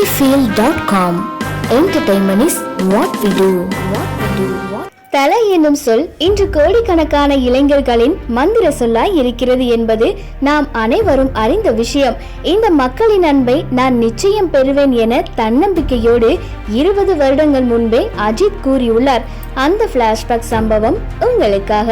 cinefield.com Entertainment is what we do. What we do. தலை என்னும் சொல் இன்று கோடிக்கணக்கான இளைஞர்களின் மந்திர சொல்லாய் இருக்கிறது என்பது நாம் அனைவரும் அறிந்த விஷயம் இந்த மக்களின் அன்பை நான் நிச்சயம் பெறுவேன் என தன்னம்பிக்கையோடு இருபது வருடங்கள் முன்பே அஜித் கூறியுள்ளார் அந்த பிளாஷ்பேக் சம்பவம் உங்களுக்காக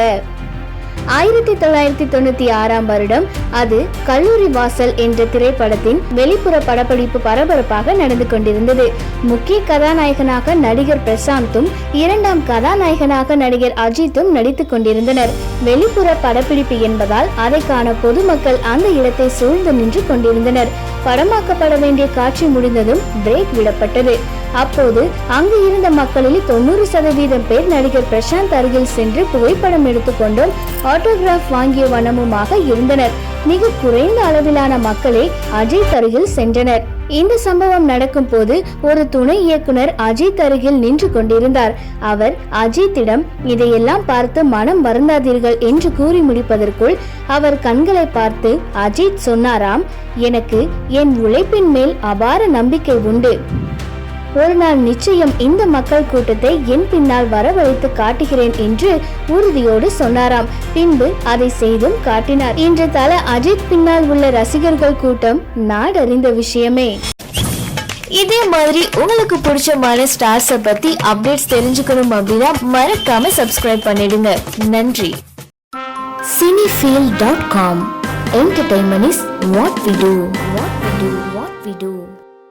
ஆயிரத்தி தொள்ளாயிரத்தி தொண்ணூத்தி ஆறாம் வருடம் அது கல்லூரி வாசல் என்ற திரைப்படத்தின் வெளிப்புற படப்பிடிப்பு பரபரப்பாக நடந்து கொண்டிருந்தது. முக்கிய கதாநாயகனாக நடிகர் பிரசாந்தும் இரண்டாம் கதாநாயகனாக நடிகர் அஜித்தும் நடித்துக் கொண்டிருந்தனர். வெளிப்புற படப்பிடிப்பு என்பதால் அதைக்கான பொதுமக்கள் அந்த இடத்தை சூழ்ந்து நின்று கொண்டிருந்தனர். படமாக்கப்பட வேண்டிய காட்சி முடிந்ததும் பிரேக் விடப்பட்டது. அப்போது அங்கு இருந்த மக்களில் தொண்ணூறு சதவீதம் பேர் நடிகர் பிரசாந்த் அருகில் சென்று புகைப்படம் எடுத்துக்கொண்டும் ஆட்டோகிராஃப் வாங்கிய வண்ணமுமாக இருந்தனர். மிக குறைந்த அளவிலான மக்களே அஜித் அருகில் சென்றனர். இந்த சம்பவம் நடக்கும் போது ஒரு துணை இயக்குனர் அஜித் அருகில் நின்று கொண்டிருந்தார். அவர் அஜித்திடம் இதையெல்லாம் பார்த்து மனம் வருந்தாதீர்கள் என்று கூறி முடிப்பதற்குள் அவர் கண்களை பார்த்து அஜித் சொன்னாராம் எனக்கு என் உழைப்பின் மேல் அபார நம்பிக்கை உண்டு. ஒரு நாள் நிச்சயம் இந்த மக்கள் கூட்டத்தை என் பின்னால் வரவழைத்து காட்டுகிறேன் என்று உறுதியோடு சொன்னாராம். பின்பு அதை செய்தும் காட்டினார். இன்று தல அஜித் பின்னால் உள்ள ரசிகர்கள் கூட்டம் நாடறிந்த விஷயமே. இதே மாதிரி உங்களுக்கு பிடிச்சமான ஸ்டார்ஸை பத்தி அப்டேட்ஸ் தெரிஞ்சுக்கணும் அப்படின்னா மறக்காம சப்ஸ்கிரைப் பண்ணிடுங்க. நன்றி. Cinefeel dot com entertainment is what we do what we do what we do